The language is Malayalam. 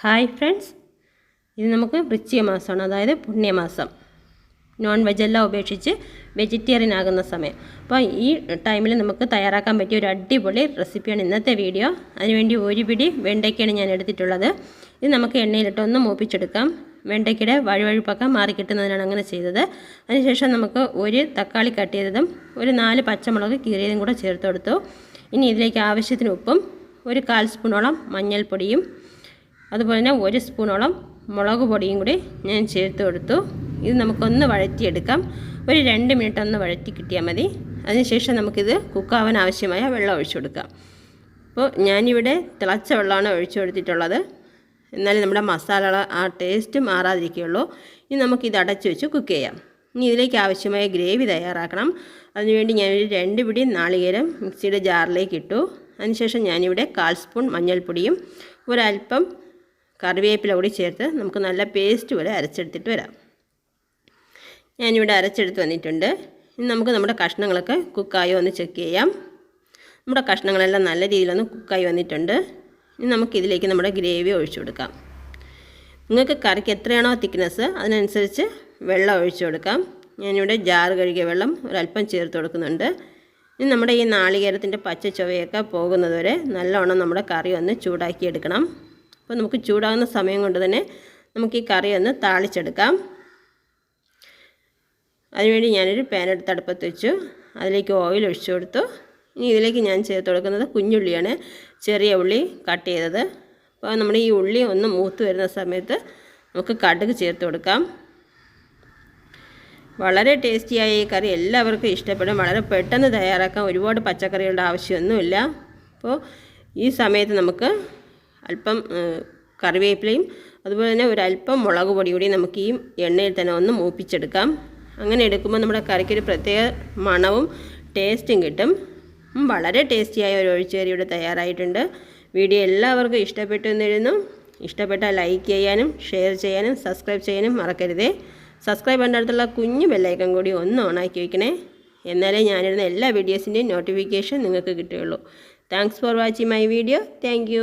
Hi friends. ഇത് നമുക്ക് വൃശ്ചിക മാസമാണ് അതായത് പുണ്യമാസം. നോൺ വെജെല്ലാം ഉപേക്ഷിച്ച് വെജിറ്റേറിയൻ ആകുന്ന സമയം. അപ്പോൾ ഈ ടൈമിൽ നമുക്ക് തയ്യാറാക്കാൻ പറ്റിയ ഒരു അടിപൊളി റെസിപ്പിയാണ് ഇന്നത്തെ വീഡിയോ അതിനുവേണ്ടി ഒരു പിടി വെണ്ടയ്ക്കാണ് ഞാൻ എടുത്തിട്ടുള്ളത്. ഇത് നമുക്ക് എണ്ണയിലിട്ട് ഒന്ന് മൂപ്പിച്ചെടുക്കാം. വെണ്ടയ്ക്കയുടെ വഴുവഴുപ്പൊക്കെ മാറി കിട്ടുന്നതിനാണ് അങ്ങനെ ചെയ്തത്. അതിനുശേഷം നമുക്ക് ഒരു തക്കാളി കട്ട് ചെയ്തതും ഒരു നാല് പച്ചമുളക് കീറിയതും കൂടെ ചേർത്ത് കൊടുത്തു. ഇനി ഇതിലേക്ക് ആവശ്യത്തിന് ഉപ്പും ഒരു കാൽ സ്പൂണോളം മഞ്ഞൾപ്പൊടിയും അതുപോലെ തന്നെ ഒരു സ്പൂണോളം മുളക് പൊടിയും കൂടി ഞാൻ ചേർത്ത് കൊടുത്തു. ഇത് നമുക്കൊന്ന് വഴറ്റിയെടുക്കാം. ഒരു രണ്ട് മിനിറ്റ് ഒന്ന് വഴറ്റി കിട്ടിയാൽ മതി. അതിനുശേഷം നമുക്കിത് കുക്കാവാൻ ആവശ്യമായ വെള്ളം ഒഴിച്ചു കൊടുക്കാം. അപ്പോൾ ഞാനിവിടെ തിളച്ച വെള്ളമാണ് ഒഴിച്ചു കൊടുത്തിട്ടുള്ളത്. എന്നാലും നമ്മുടെ മസാല ആ ടേസ്റ്റ് മാറാതിരിക്കുകയുള്ളൂ. ഇനി നമുക്കിത് അടച്ചു വെച്ച് കുക്ക് ചെയ്യാം. ഇനി ഇതിലേക്ക് ആവശ്യമായ ഗ്രേവി തയ്യാറാക്കണം. അതിനുവേണ്ടി ഞാനൊരു രണ്ട് പിടി നാളികേരം മിക്സിയുടെ ജാറിലേക്ക് ഇട്ടു. അതിനുശേഷം ഞാനിവിടെ കാൽ സ്പൂൺ മഞ്ഞൾപ്പൊടിയും ഒരല്പം കറിവേപ്പില കൂടി ചേർത്ത് നമുക്ക് നല്ല പേസ്റ്റ് പോലെ അരച്ചെടുത്തിട്ട് വരാം. ഞാനിവിടെ അരച്ചെടുത്ത് വന്നിട്ടുണ്ട്. ഇനി നമുക്ക് നമ്മുടെ കഷ്ണങ്ങളൊക്കെ കുക്കായോ ഒന്ന് ചെക്ക് ചെയ്യാം. നമ്മുടെ കഷ്ണങ്ങളെല്ലാം നല്ല രീതിയിലൊന്ന് കുക്കായി വന്നിട്ടുണ്ട്. ഇനി നമുക്കിതിലേക്ക് നമ്മുടെ ഗ്രേവി ഒഴിച്ചു കൊടുക്കാം. നിങ്ങൾക്ക് കറിക്ക് എത്രയാണോ തിക്നെസ് അതിനനുസരിച്ച് വെള്ളം ഒഴിച്ചു കൊടുക്കാം. ഞാനിവിടെ ജാർ കഴുകിയ വെള്ളം ഒരല്പം ചേർത്ത് കൊടുക്കുന്നുണ്ട്. ഇനി നമ്മുടെ ഈ നാളികേരത്തിന്റെ പച്ച ചുവയൊക്കെ പോകുന്നതുവരെ നല്ലവണ്ണം നമ്മുടെ കറി ഒന്ന് ചൂടാക്കി എടുക്കണം. അപ്പോൾ നമുക്ക് ചൂടാകുന്ന സമയം കൊണ്ട് തന്നെ നമുക്ക് ഈ കറി ഒന്ന് താളിച്ചെടുക്കാം. അതിനുവേണ്ടി ഞാനൊരു പാൻ എടുത്ത് അടുപ്പത്ത് വെച്ചു. അതിലേക്ക് ഓയിൽ ഒഴിച്ചു കൊടുത്തു. ഇനി ഇതിലേക്ക് ഞാൻ ചേർത്ത് കൊടുക്കുന്നത് കുഞ്ഞുള്ളിയാണ്. ചെറിയ ഉള്ളി കട്ട് ചെയ്തത്. അപ്പോൾ നമ്മൾ ഈ ഉള്ളി ഒന്ന് മൂത്ത് വരുന്ന സമയത്ത് നമുക്ക് കടുക് ചേർത്ത് കൊടുക്കാം. വളരെ ടേസ്റ്റിയായ ഈ കറി എല്ലാവർക്കും ഇഷ്ടപ്പെടും. വളരെ പെട്ടെന്ന് തയ്യാറാക്കാൻ ഒരുപാട് പച്ചക്കറികളുടെ ആവശ്യമൊന്നുമില്ല. അപ്പോൾ ഈ സമയത്ത് നമുക്ക് അല്പം കറിവേപ്പിലയും അതുപോലെ തന്നെ ഒരല്പം മുളക് പൊടി കൂടി നമുക്ക് ഈ എണ്ണയിൽ തന്നെ ഒന്ന് മൂപ്പിച്ചെടുക്കാം. അങ്ങനെ എടുക്കുമ്പോൾ നമ്മുടെ കറിക്കൊരു പ്രത്യേക മണവും ടേസ്റ്റും കിട്ടും. വളരെ ടേസ്റ്റിയായ ഒരു ഒഴിച്ചേരി ഇവിടെ തയ്യാറായിട്ടുണ്ട്. വീഡിയോ എല്ലാവർക്കും ഇഷ്ടപ്പെട്ടു എന്നിരുന്നു ഇഷ്ടപ്പെട്ടാൽ ലൈക്ക് ചെയ്യാനും ഷെയർ ചെയ്യാനും സബ്സ്ക്രൈബ് ചെയ്യാനും മറക്കരുതേ. സബ്സ്ക്രൈബ് ചെയ്യേണ്ട അടുത്തുള്ള കുഞ്ഞു ബെല്ലൈക്കൺ കൂടി ഒന്ന് ഓണാക്കി വയ്ക്കണേ എന്നാലേ ഞാനിടുന്ന എല്ലാ വീഡിയോസിന്റെയും നോട്ടിഫിക്കേഷൻ നിങ്ങൾക്ക് കിട്ടുകയുള്ളൂ. Thanks for watching my video thank